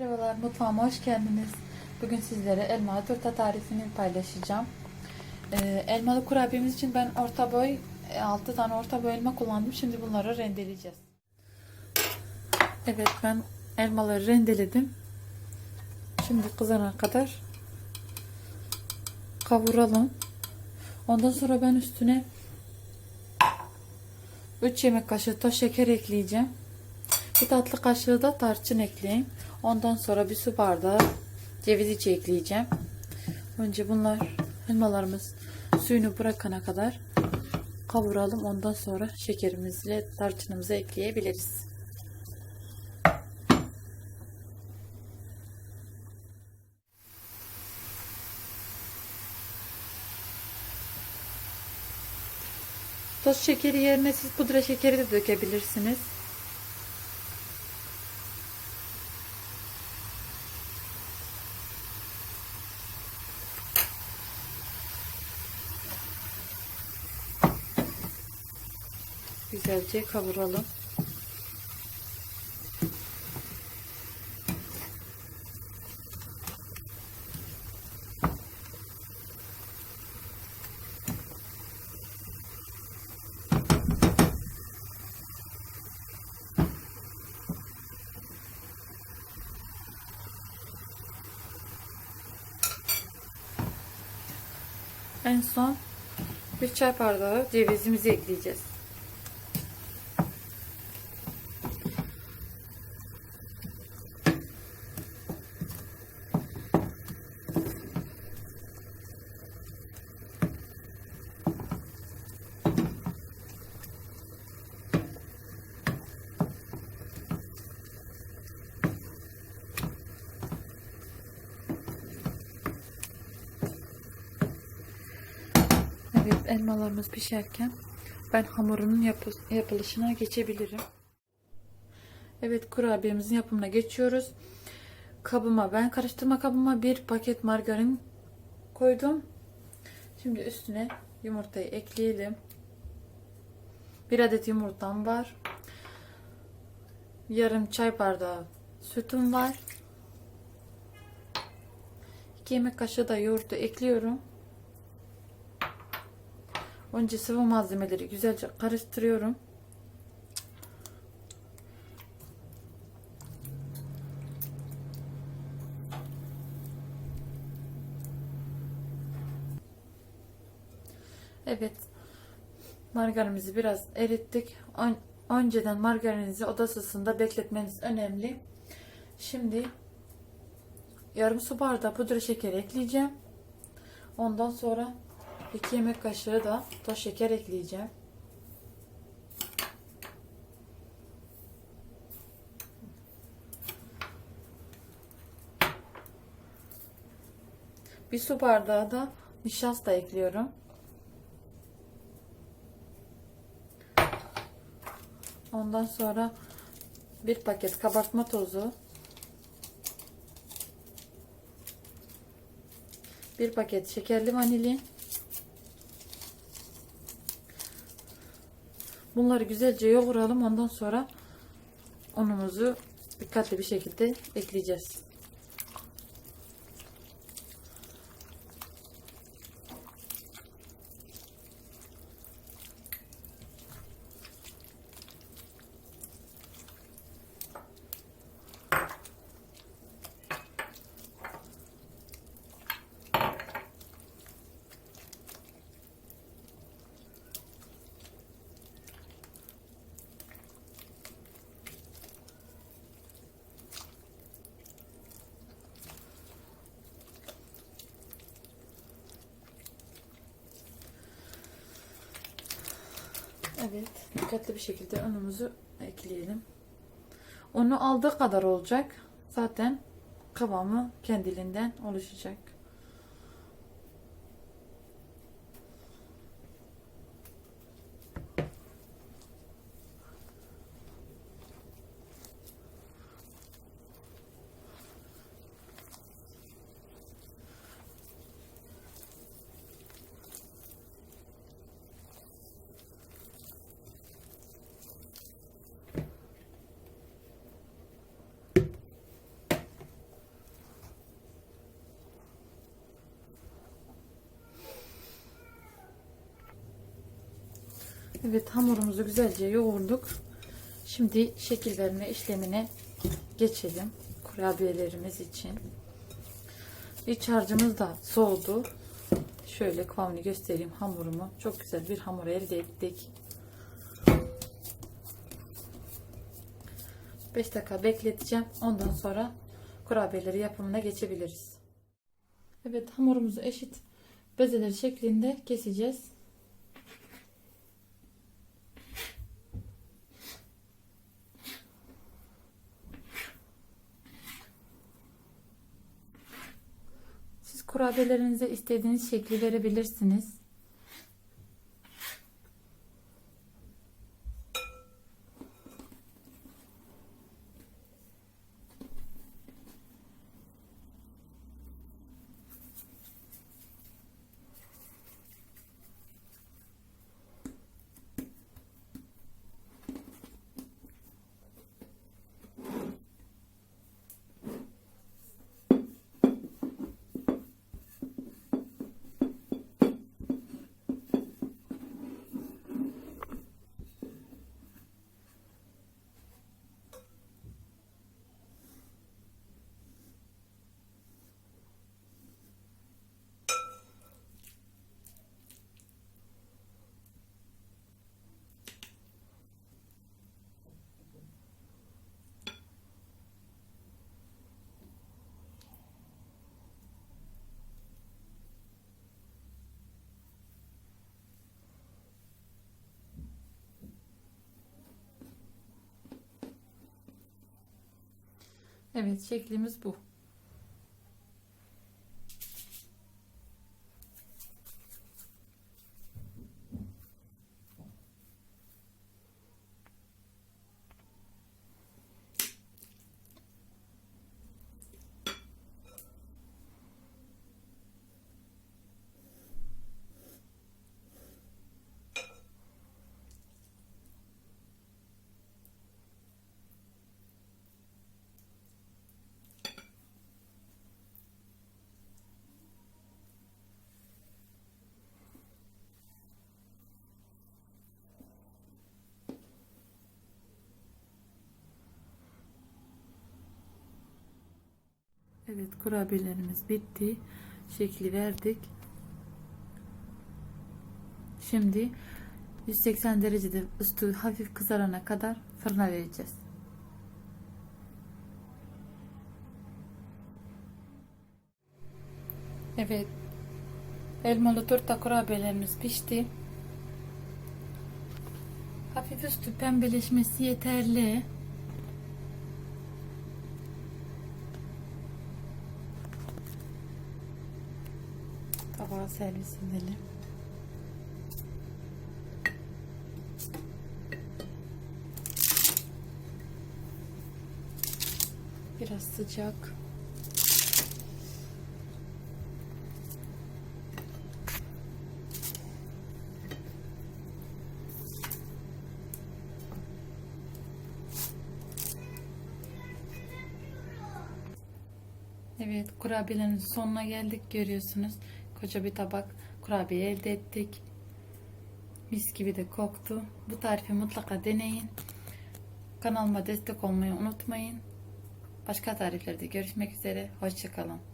Merhabalar, mutfağıma hoş geldiniz. Bugün sizlere elmalı turta tarifini paylaşacağım. Ee, elmalı kurabiyemiz için ben orta boy, 6 tane orta boy elma kullandım. Şimdi bunları rendeleyeceğiz. Evet, ben elmaları rendeledim. Şimdi kızana kadar kavuralım. Ondan sonra ben üstüne 3 yemek kaşığı toz şeker ekleyeceğim. Bir tatlı kaşığı da tarçın ekleyeyim. Ondan sonra bir su bardağı ceviz içi ekleyeceğim. Önce bunlar elmalarımız suyunu bırakana kadar kavuralım. Ondan sonra şekerimizle tarçınımızı ekleyebiliriz. Toz şekeri yerine siz pudra şekeri de dökebilirsiniz. Güzelce kavuralım. En son bir çay bardağı cevizimizi ekleyeceğiz. Evet elmalarımız pişerken ben hamurunun yapı- yapılışına geçebilirim. Evet kurabiyemizin yapımına geçiyoruz. Kabıma ben karıştırma kabıma bir paket margarin koydum. Şimdi üstüne yumurtayı ekleyelim. Bir adet yumurtam var. Yarım çay bardağı sütüm var. 2 yemek kaşığı da yoğurdu ekliyorum. Önce sıvı malzemeleri güzelce karıştırıyorum. Evet. Margarinimizi biraz erittik. Ön- önceden margarininizi oda ısısında bekletmeniz önemli. Şimdi yarım su bardağı pudra şekeri ekleyeceğim. Ondan sonra 2 yemek kaşığı da toz şeker ekleyeceğim. Bir su bardağı da nişasta ekliyorum. Ondan sonra bir paket kabartma tozu. Bir paket şekerli vanilin. Bunları güzelce yoğuralım. Ondan sonra unumuzu dikkatli bir şekilde ekleyeceğiz. Evet, dikkatli bir şekilde unumuzu ekleyelim. Unu aldığı kadar olacak. Zaten kıvamı kendiliğinden oluşacak. Evet hamurumuzu güzelce yoğurduk. Şimdi şekil verme işlemine geçelim. Kurabiyelerimiz için. İç harcımız da soğudu. Şöyle kıvamını göstereyim hamurumu. Çok güzel bir hamur elde ettik. 5 dakika bekleteceğim. Ondan sonra kurabiyeleri yapımına geçebiliriz. Evet hamurumuzu eşit bezeler şeklinde keseceğiz. Siz kurabiyelerinize istediğiniz şekli verebilirsiniz. Evet şeklimiz bu. Evet kurabiyelerimiz bitti. Şekli verdik. Şimdi 180 derecede üstü hafif kızarana kadar fırına vereceğiz. Evet. Elmalı turta kurabiyelerimiz pişti. Hafif üstü pembeleşmesi yeterli. Tabağa servis edelim. Biraz sıcak. Evet kurabiyelerimizin sonuna geldik görüyorsunuz. Koca bir tabak kurabiye elde ettik. Mis gibi de koktu. Bu tarifi mutlaka deneyin. Kanalıma destek olmayı unutmayın. Başka tariflerde görüşmek üzere. Hoşçakalın.